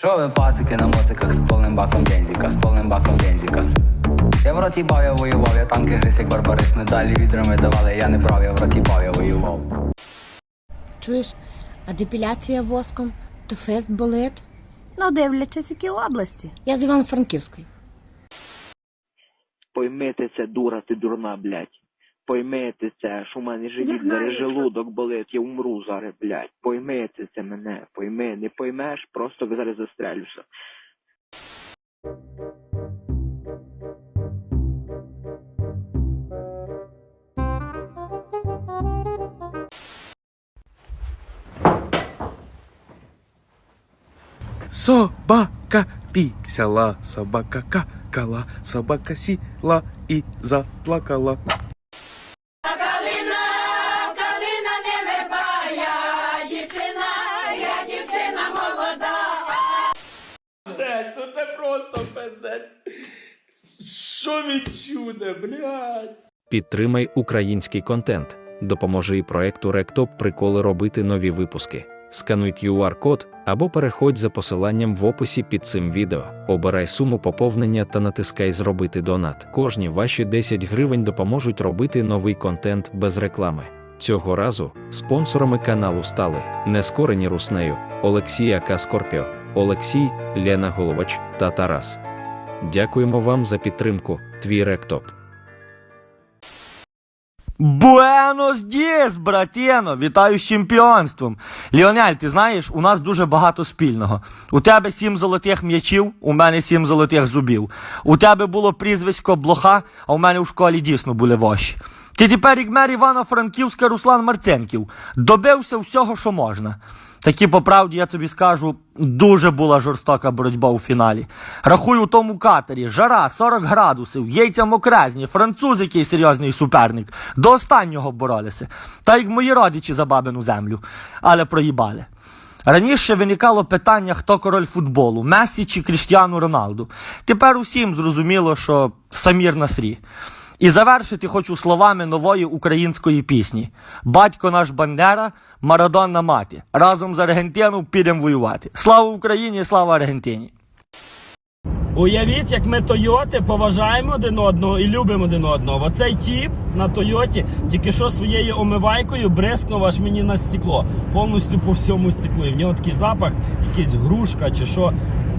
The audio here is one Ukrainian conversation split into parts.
Що ви пасики на моциках з повним баком бензика, з повним баком бензика? Я в роті бав, я воював, я танки гриз, як барбарис, медалі відрами давали, я не брав, я в роті бав, я воював. Чуєш, а депіляція воском то фест болить? Ну, дивлячись, які області. Я з Івано-Франківської. Пойми ти це, дура, ти дурна, блядь. Пойми ти це, що в мене живіт зараз желудок болить, я умру зараз, блядь. Пойми це мене, пойми, не поймеш, просто ви зараз застрелюся. Собака писала, собака какала, собака сила и заплакала. Що відчуде, блядь? Підтримай український контент. Допоможи і проекту Ректоп приколи робити нові випуски. Скануй QR-код або переходь за посиланням в описі під цим відео. Обирай суму поповнення та натискай Зробити донат. Кожні ваші 10 гривень допоможуть робити новий контент без реклами. Цього разу спонсорами каналу стали Нескорені Руснею, Олексія К. Скорпіо, Олексій, Лена Головач та Тарас. Дякуємо вам за підтримку. Твій Ректоп. Буенос діс, братєно! Вітаю з чемпіонством. Ліонель, ти знаєш, у нас дуже багато спільного. У тебе сім золотих м'ячів, у мене сім золотих зубів. У тебе було прізвисько блоха, а у мене в школі дійсно були воші. Ти тепер як мер Івано-Франківська Руслан Марценків. Добився всього, що можна. Такі по правді я тобі скажу, дуже була жорстока боротьба у фіналі. Рахуй у тому катері, жара 40 градусів, яйця мокрезні, француз, який серйозний суперник. До останнього боролися. Та як мої родичі за бабину землю, але проїбали. Раніше виникало питання, хто король футболу Месі чи Кріштіану Роналду. Тепер усім зрозуміло, що Самір Насрі. І завершити хочу словами нової української пісні: Батько наш Бандера, Марадонна мати. Разом з Аргентину підемо воювати. Слава Україні, слава Аргентині! Уявіть, як ми Тойоти поважаємо один одного і любимо один одного. Оцей тіп на Тойоті тільки що своєю омивайкою бризкнув аж мені на стекло. Повністю по всьому стеклу. І в нього такий запах, якийсь грушка чи що.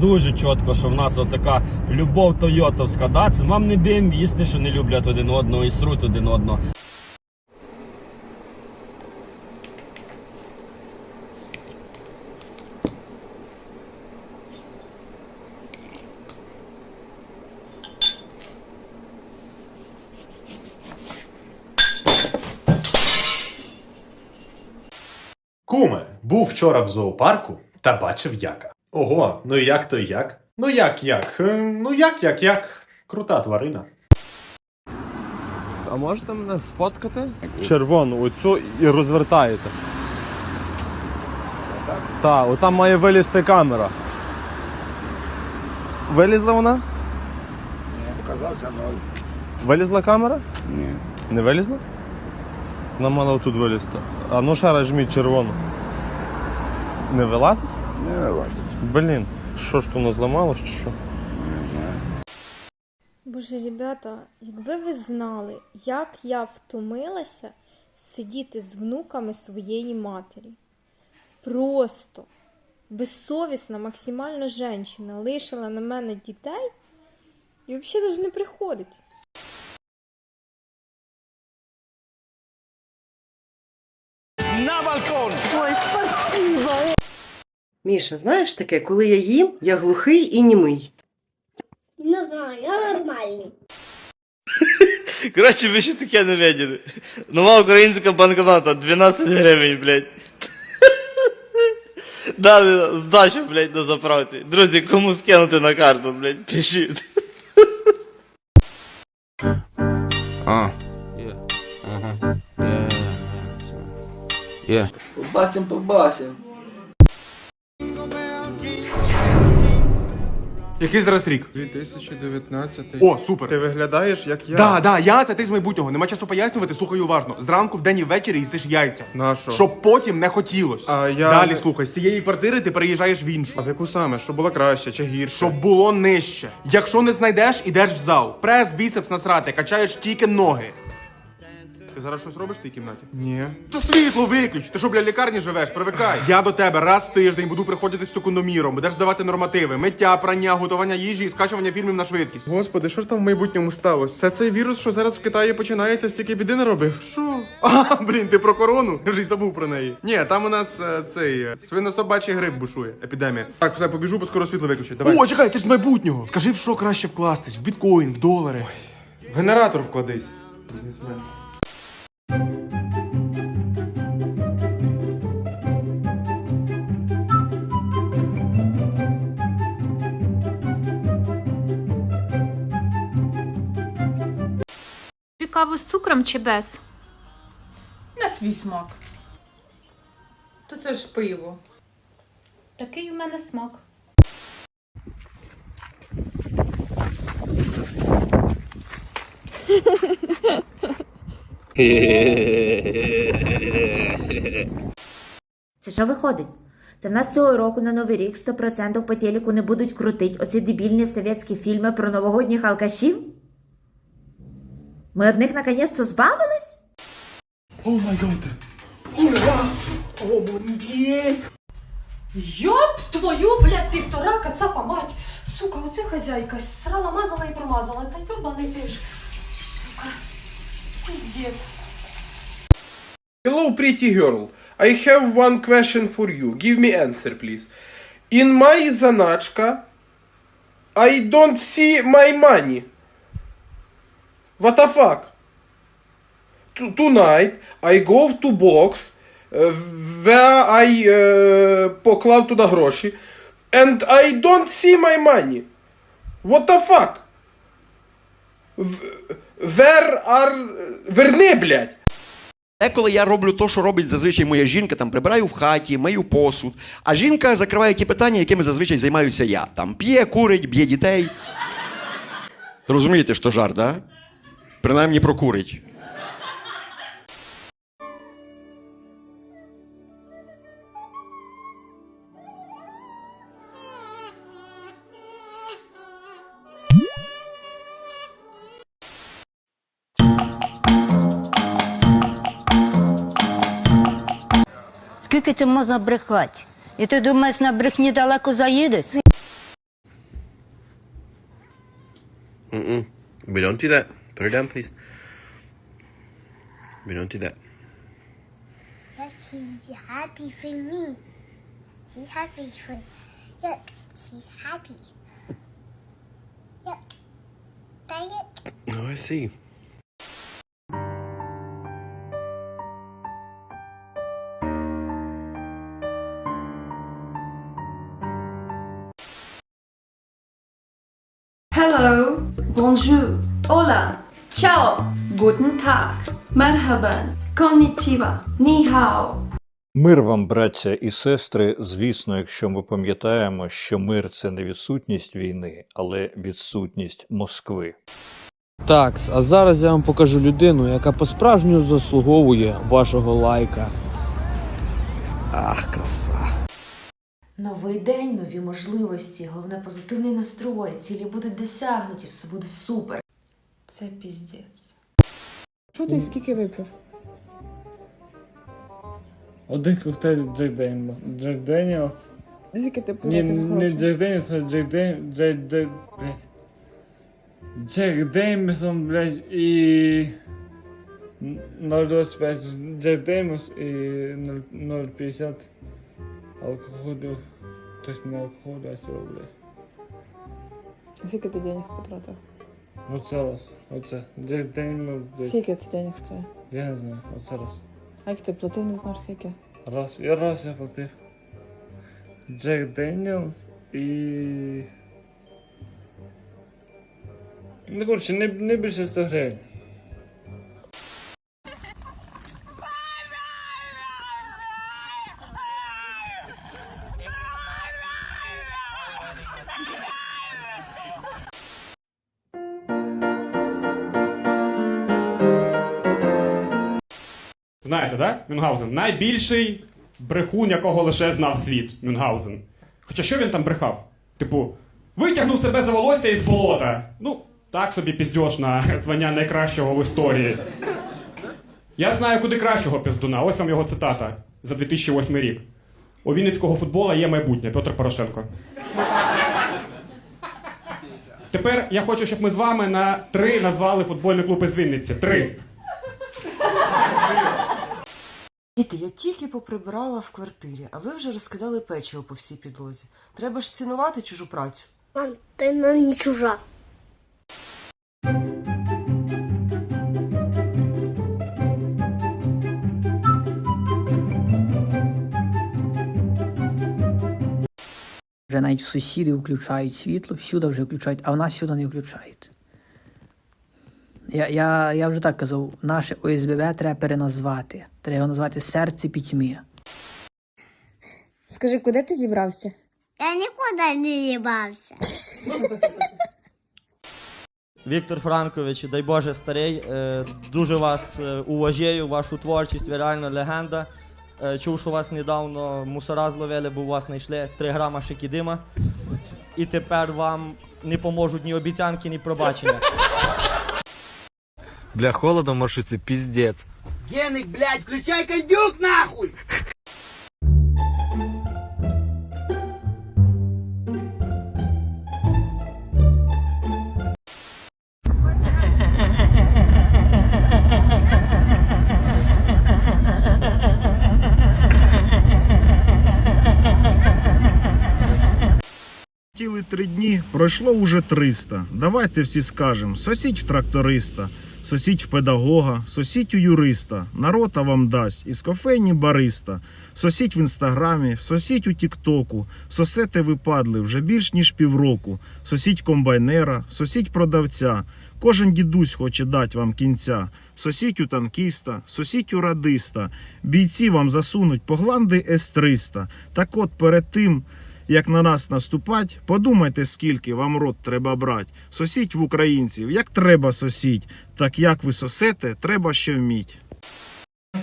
Дуже чітко, що в нас отака любов Тойотовська. Да? Це вам не BMW, що не люблять один одного і сруть один одного. Куме, був вчора в зоопарку та бачив яка. Ого, ну як то як? Ну як як? Е, Ну як як як? Крута тварина. А можете мене сфоткати? Червону, оцю і розвертаєте. Так, отам має вилізти камера. Вилізла вона? Ні, показався ноль. Вилізла камера? Ні. Не вилізла? Вона мала отут вилізти. А ну раз жміть червону. Не вилазить? Блін, що ж воно зламалось чи що? Боже, ребята, якби ви знали, як я втомилася сидіти з внуками своєї матері. Просто безсовісна, максимально жінка лишила на мене дітей і взагалі навіть не приходить. Міша, знаєш таке, коли я їм, я глухий і німий. Не знаю, я нормальний. Коротше, ви ще таке не виділи. Нова українська банкнота, 12 гривень, блядь. Дали здачу, блядь, на заправці. Друзі, кому скинути на карту, блядь, пишіть. А. Побачим, побачим. Який зараз рік? 2019. О, супер. Ти виглядаєш як я. Да, да, я це ти з майбутнього. Нема часу пояснювати, слухай уважно. Зранку, вдень і ввечері їсиш яйця. На що? Щоб потім не хотілось. А я- Далі слухай, з цієї квартири ти переїжджаєш в іншу. А в яку саме? Що було краще чи гірше? Щоб було нижче. Якщо не знайдеш, ідеш в зал. Прес, біцепс насрати, качаєш тільки ноги. Ти зараз щось робиш в тій кімнаті? Ні. То світло виключ. Ти що, бля, лікарні живеш? Привикай. Я до тебе раз в тиждень буду приходити з секундоміром, будеш давати нормативи, миття, прання, готування їжі і скачування фільмів на швидкість. Господи, що ж там в майбутньому сталося? Це цей вірус, що зараз в Китаї починається, стільки біди не робив. Що? А, блін, ти про корону? Я вже й забув про неї. Ні, там у нас е, цей е, свинособачий грип бушує. Епідемія. Так, все, побіжу, бо скоро світло виключать. Давай. О, чекай, ти ж з майбутнього. Скажи, в що краще вкластись? В біткоін, в долари. В генератор вкладись. Бізнесмен. Каву з цукром чи без? На свій смак. То це ж пиво. Такий у мене смак. Це що виходить? Це в нас цього року на Новий рік 100% по телеку не будуть крутить оці дебільні совєтські фільми про новогодніх алкашів? Ми од них наконець-то збавились? Йоп твою, блядь, півтора кацапа мать! Сука, оце хазяйка срала, мазала і промазала. Та йобаний ти ж. Сука. Піздець. Hello, pretty girl. I have one question for you. Give me answer, please. In my заначка, I don't see my money. What the fuck? Tonight I go to box uh, where I uh, поклав туди гроші and I don't see my money. What the fuck? Where are... Верни, блядь! Деколи я роблю те, що робить зазвичай моя жінка, там прибираю в хаті, мию посуд. А жінка закриває ті питання, якими зазвичай займаюся я. Там п'є, курить, б'є дітей. Розумієте, що жарт, да? Принаймні прокурить. Скільки це можна брехати? І ти думаєш, на брехні далеко заїдеш? Mm-mm. We don't do that. Put her down, please. We don't do that. She's happy for me. She's happy for. Look, she's happy. Look. It. Oh, I see. Guten Tag, merhaban, konnichiwa. Мир вам, браття і сестри. Звісно, якщо ми пам'ятаємо, що мир це не відсутність війни, але відсутність Москви. Так, а зараз я вам покажу людину, яка по-справжньому заслуговує вашого лайка. Ах, краса. Новий день, нові можливості, головне позитивний настрой, цілі будуть досягнуті, все буде супер. Це піздець. Що ти скільки випив? Один коктейль Джек Дейнбо. Джек Деніелс. Скільки ти Ні, не Джек Деніелс, а Джек Ден... Джек... Джек... Блядь. Джек Деймсон, блядь, і... 0,25 Джек Деймос і 0,50 алкоголю. Точно не алкоголю, а всього, блядь. Скільки ти денег потратив? От Сорос. От Сорос. Джек Деним. Сколько ти денег стои? Я не знаю. От Сорос. Аки ти платил, не знаеш сколько? Раз. Я раз я платил. Джек Денилс и... Е ну, короче, не, не більше 100 гривень. Знаєте, да? Мюнхгаузен? Найбільший брехун, якого лише знав світ. Мюнхгаузен. Хоча що він там брехав? Типу, витягнув себе за волосся із болота. Ну, так собі піздьош на звання найкращого в історії. Я знаю куди кращого піздуна. Ось вам його цитата за 2008 рік. У Вінницького футбола є майбутнє Петр Порошенко. Тепер я хочу, щоб ми з вами на три назвали футбольний клуб із Вінниці. Три. Діти, я тільки поприбирала в квартирі, а ви вже розкидали печиво по всій підлозі. Треба ж цінувати чужу працю. Мам, ти нам не чужа. Вже навіть сусіди включають світло, всюди вже включають, а в нас сюди не включають. Я, я, я вже так казав, наше ОСББ треба переназвати. Треба його назвати серце пітьми. Скажи, куди ти зібрався? Я нікуди не їбався. Віктор Франкович, дай Боже старий, е, дуже вас е, уважаю, вашу творчість, ви реально легенда. Е, чув, що вас недавно мусора зловили, бо у вас знайшли 3 грама шикідима. І тепер вам не поможуть ні обіцянки, ні пробачення. Бля, холодно в маршруте, пиздец. Геник, блядь, включай кондюк нахуй! Тіли три дні, пройшло уже 300. Давайте всі скажем: сосіть в тракториста, Сосіть в педагога, сосіть у юриста, народа вам дасть із кофейні бариста, сосіть в інстаграмі, сосіть у Тіктоку, сосете випадли вже більш ніж півроку, сосіть комбайнера, сосіть продавця. Кожен дідусь хоче дать вам кінця. Сосіть у танкіста, сосіть у радиста. Бійці вам засунуть погланди С-300. Так от перед тим як на нас наступать, подумайте, скільки вам рот треба брать. Сосіть в українців, як треба сосіть, так як ви сосете, треба ще вміть.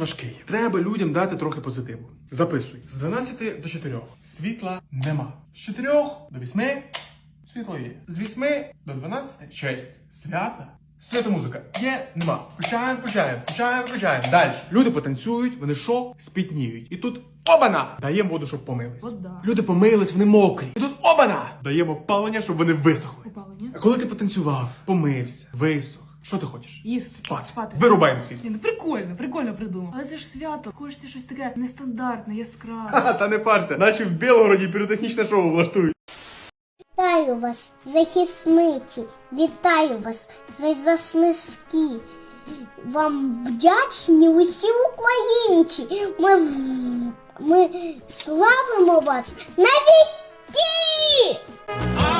Важкий. Треба людям дати трохи позитиву. Записуй. З 12 до 4 світла нема. З 4 до 8 світло є. З 8 до 12 честь. Свята. Свята музика. Є, нема. Включаємо, включаємо, включаємо, включаємо. Далі. Люди потанцюють, вони що? Спітніють. І тут обана! Даємо воду, щоб помились. Люди помились, вони мокрі. І тут обана! Даємо палення, щоб вони висохли. А коли ти потанцював, помився, висох. Що ти хочеш? Їсти, Спати. спати. Вирубаємо світ. Ні, ну прикольно, прикольно придумав. Але це ж свято. Хочеться щось таке нестандартне, яскраве. Ха, та не парся, наші в Білгороді піротехнічне шоу влаштують. Вітаю вас, захисниці. Вітаю вас, за захисники. Вам вдячні усі українці. Ми, в- ми славимо вас на віки! А